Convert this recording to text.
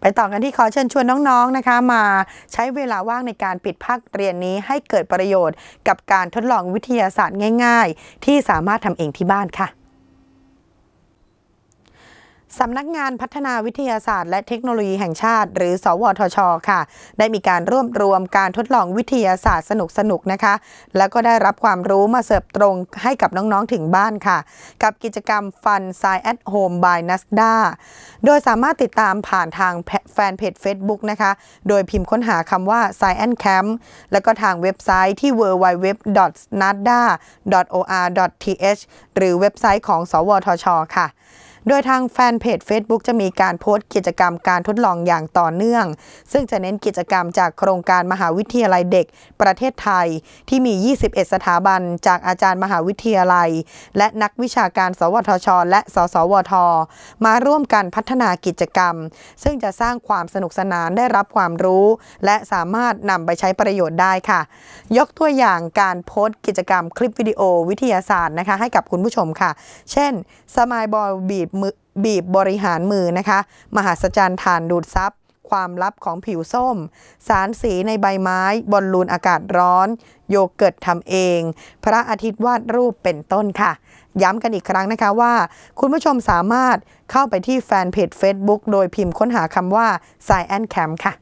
ไปต่อกันที่ขอเชิญชวนน้องๆนะคะ มาใช้เวลาว่างในการปิดภาคเรียนนี้ให้เกิดประโยชน์ กับการทดลองวิทยาศาสตร์ง่าย ๆ ที่สามารถทำเองที่บ้านค่ะ สำนักงานพัฒนาวิทยาศาสตร์และเทคโนโลยีแห่งชาติ หรือ สวทช ค่ะ ได้มีการรวบรวมการทดลองวิทยาศาสตร์สนุกๆนะคะ แล้วก็ได้รับความรู้มาเสิร์ฟตรงให้กับน้องๆถึงบ้านค่ะ กับกิจกรรม Fun Science at Home by NASDA โดยสามารถติดตามผ่านทางแฟนเพจ Facebook นะคะ โดยพิมพ์ค้นหาคำว่า Science Camp แล้วก็ทางเว็บไซต์ที่ www.nada.or.th หรือเว็บไซต์ของ สวทช ค่ะ โดยทางแฟนเพจ Facebook จะมีการโพสต์กิจกรรมการทดลองอย่างต่อเนื่อง ซึ่งจะเน้นกิจกรรมจากโครงการมหาวิทยาลัยเด็กประเทศไทย ที่มี 21 สถาบัน จากอาจารย์มหาวิทยาลัย และนักวิชาการสวทช และสสวท มาร่วมกันพัฒนากิจกรรม ซึ่งจะสร้างความสนุกสนานได้รับความรู้ และสามารถนำไปใช้ประโยชน์ได้ค่ะ ยกตัวอย่างการโพสต์กิจกรรมคลิปวิดีโอวิทยาศาสตร์นะคะให้กับคุณผู้ชมค่ะ เช่นสมายบอลบีบมือบีบบริหารมือนะคะ มหัศจรรย์ฐานดูดซับความลับของผิวส้ม สารสีในใบไม้ บอลลูนอากาศร้อน โยเกิร์ตทำเอง พระอาทิตย์วาดรูปเป็นต้นค่ะ ย้ำกันอีกครั้งนะคะว่า คุณผู้ชมสามารถเข้าไปที่แฟนเพจ Facebook โดยพิมพ์ค้นหาคำว่า Science Camp ค่ะ